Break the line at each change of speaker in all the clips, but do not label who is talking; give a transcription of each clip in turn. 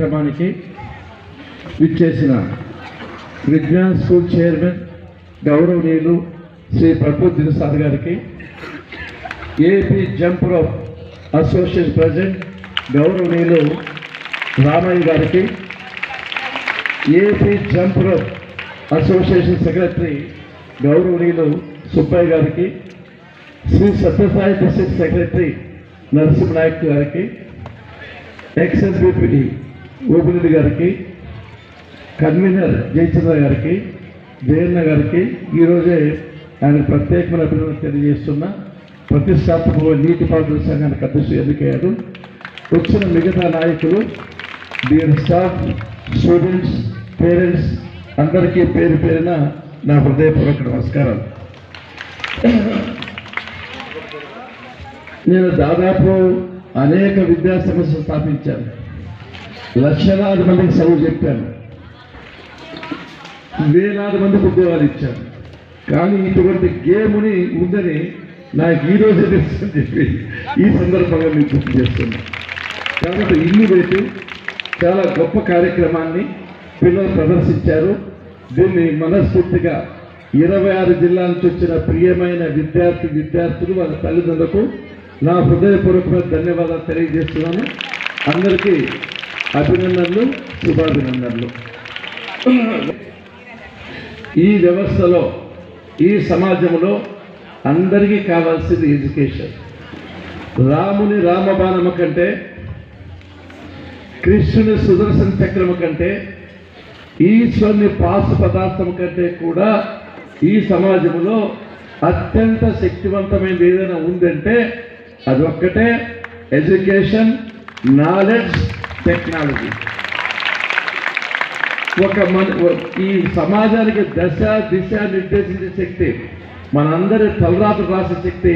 కార్యక్రమానికి విచ్చేసిన Vignan school chairman గౌరవనీయులు శ్రీ ప్రబుద్ధి దినసార్ గారికి AP jump rope association president గౌరవనీయులు రామయ్య గారికి AP jump rope association secretary గౌరవనీయులు సుబ్బయ్య గారికి శ్రీ సత్యసాయి డిస్ట్రిక్ట్ సెక్రటరీ నరసింహనాయక్ గారికి ఎక్స్ఎస్బిపిడి గోపిరెడ్డి గారికి కన్వీనర్ జయచంద్ర గారికి జయన్న గారికి ఈరోజే ఆయన ప్రత్యేకమైన అభినందన తెలియజేస్తున్నా. ప్రతిష్టాత్మక నీటిపారుదల సంఘానికి అధ్యక్షుడు ఎన్నికయ్యారు వచ్చిన మిగతా నాయకులు డియర్ స్టాఫ్ స్టూడెంట్స్ పేరెంట్స్ అందరికీ పేరు పేరిన నా హృదయపూర్వక నమస్కారం నేను దాదాపు అనేక విద్యా సంస్థలు స్థాపించాను. లక్షలాది మందికి చదువు చెప్పాను. వేలాది మందికి ఉద్యోగాలు ఇచ్చాను. కానీ ఇటువంటి గేముని ఉందని నాకు ఈ రోజే తెలుసని చెప్పి ఈ సందర్భంగా మీకు గుర్తు చేస్తున్నా కాబట్టి ఇన్నోవేటివ్ చాలా గొప్ప కార్యక్రమాన్ని పిల్లలు ప్రదర్శించారు. దీన్ని మనస్ఫూర్తిగా ఇరవై ఆరు జిల్లాల నుంచి వచ్చిన ప్రియమైన విద్యార్థి విద్యార్థులు వాళ్ళ తల్లిదండ్రులకు నా హృదయపూర్వకమైన ధన్యవాదాలు తెలియజేస్తున్నాను. అందరికీ అభినందనలు శుభాభినందనలు. ఈ వ్యవస్థలో ఈ సమాజంలో అందరికీ కావాల్సింది ఎడ్యుకేషన్. రాముని రామబాణము కంటే కృష్ణుని సుదర్శన చక్రము కంటే ఈశ్వరుని పాసు పదార్థం కంటే కూడా ఈ సమాజంలో అత్యంత శక్తివంతమైనది ఏదైనా ఉందంటే అదొక్కటే ఎడ్యుకేషన్ నాలెడ్జ్ టెక్నాలజీ. ఒక మన ఈ సమాజానికి దశ దిశ నిర్దేశించే శక్తి మనందరి తలరాత రాసే శక్తి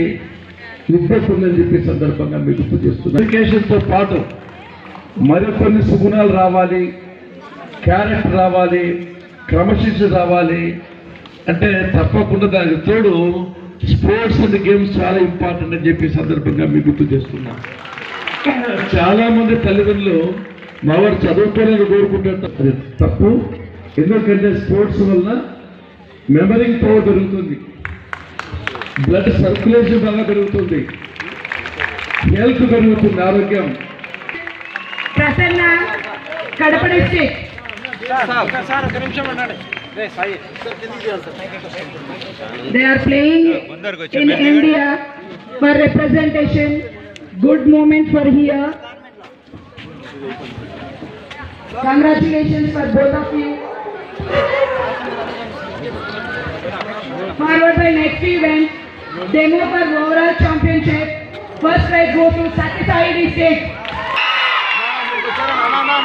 విద్యకుందని చెప్పి సందర్భంగా మీకు గుర్తు చేస్తున్నాను ఎడ్యుకేషన్తో పాటు మరికొన్ని సుగుణాలు రావాలి క్యారెక్టర్ రావాలి క్రమశిక్షణ రావాలి. అంటే తప్పకుండా దానికి తోడు స్పోర్ట్స్ అండ్ గేమ్స్ చాలా ఇంపార్టెంట్ అని చెప్పి సందర్భంగా మీకు గుర్తు చేస్తున్నాను చాలా మంది తల్లిదండ్రులు మా వారు చదువుకోవాలని కోరుకుంటారు అది తప్పు. ఎందుకంటే స్పోర్ట్స్ వలన మెమరింగ్ పవర్ పెరుగుతుంది. బ్లడ్ సర్క్యులేషన్ బాగా పెరుగుతుంది. హెల్త్ పెరుగుతుంది ఆరోగ్యం.
ప్రసన్న కడప డిస్ట్రిక్ట్.
రే సాయి
దే good moments were here. Congratulations for both of you. Forward by next event, demo for overall championship. First prize goes to Satisai District. No, no,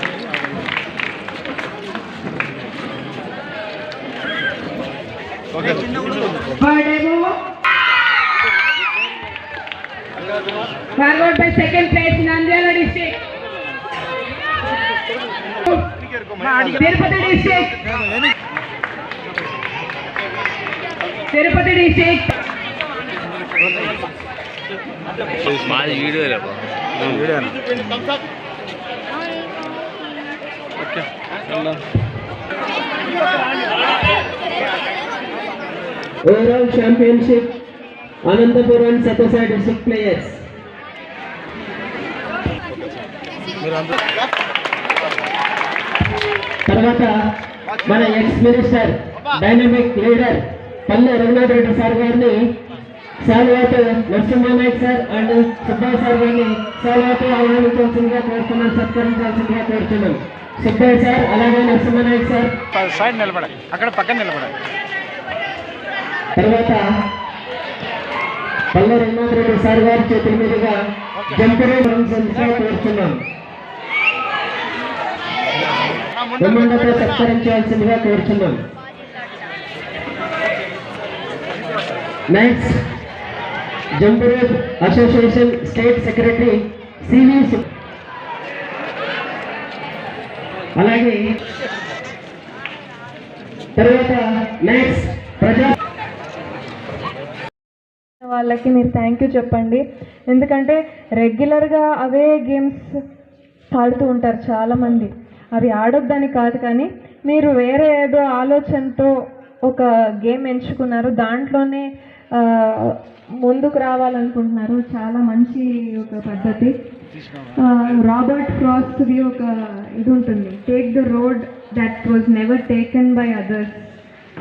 no, Forward by second place Nandyala district. Tirupati district. Tirupati district.
మాది video
overall championship Anantapur and Satyasai district players. తర్వాత మన ex minister dynamic leader Palle Raghunath Reddy sir గారిని సాల్వాత Narasimhanayak sir and Subbaiah sir గారిని సాల్వాత ఆహ్వానించాల్సిందిగా కోరుతున్నాం సత్కరించాల్సిందిగా కోరుతున్నాం. Subbaiah sir అలాగే నరసింహనాయక్ సార్.
సైడ్ నిలబడాలి. అక్కడ పక్కన నిలబడాలి.
తర్వాత పల్లె రఘునాథ్ రెడ్డి సార్ గారి చేతుల మీదుగా జంపరే కోరుతున్నాం. సత్కరించాల్సిందిగా కోరుతున్నాం. Next association state secretary C V అలాగే తర్వాత నెక్స్ట్ ప్రజా
వాళ్ళకి మీరు థ్యాంక్ యూ చెప్పండి. ఎందుకంటే రెగ్యులర్గా అవే గేమ్స్ ఆడుతూ ఉంటారు చాలామంది. అవి ఆడొద్దని కాదు కానీ మీరు వేరే ఏదో ఆలోచనతో ఒక గేమ్ ఎంచుకున్నారు. దాంట్లోనే ముందుకు రావాలనుకుంటున్నారు. చాలా మంచి ఒక పద్ధతి. రాబర్ట్ క్రాస్ది ఒక ఇది ఉంటుంది. Take the road that was never taken by others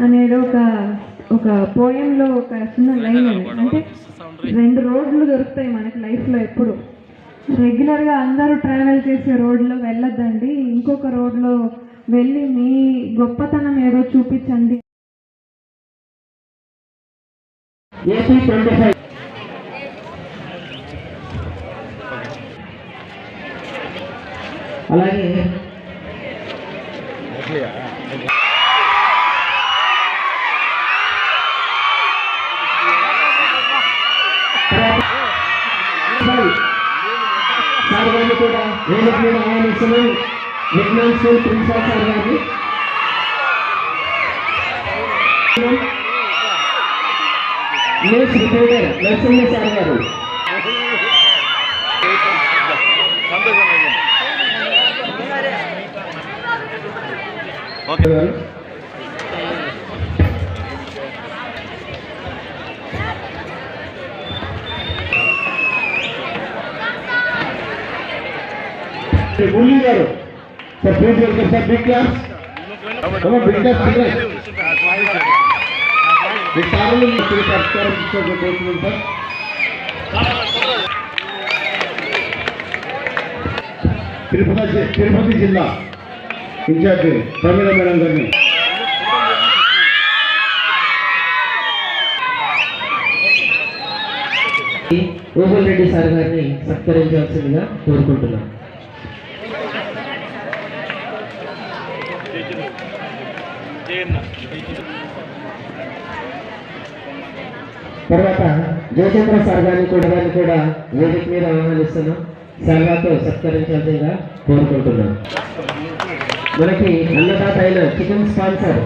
అనేది ఒక ఒక పోయంలో ఒక చిన్న లైన్ అంటే రెండు రోడ్లు దొరుకుతాయి మనకి లైఫ్లో ఎప్పుడు. రెగ్యులర్గా అందరూ ట్రావెల్ చేసే రోడ్లో వెళ్ళొద్దండి. ఇంకొక రోడ్లో వెళ్ళి మీ గొప్పతనం ఏదో చూపించండి.
అలాగే సార్ గారిని కూడా వేదిక మీద ఆహ్వానిస్తున్నాం విజ్ఞాన్ స్కూల్ ప్రిన్సిపాల్ సార్ గారిని న్యూస్ రిపోర్టర్ నరసింహ సార్ గారు శ్రీ
మురళీ గారు. Sir please welcome sir big class big class మీ సార్లు మీరు పరిష్కారం తీసుకోబోతున్నాం సార్. తిరుపతి తిరుపతి జిల్లా ఇన్ఛార్జి ప్రమీణ మేడం గారిని.
ఓహుల్ రెడ్డి సార్ గారిని సత్కరించాల్సిందిగా కోరుకుంటున్నాను తర్వాత జయచంద్ర సార్ గారిని కూడా గారిని కూడా వేదిక మీద ఆహ్వానిస్తున్నాం. శాల్వాతో సత్కరించాల్సిందిగా కోరుకుంటున్నాం. మనకి అన్నదాత అయిన చికెన్ స్పాన్సర్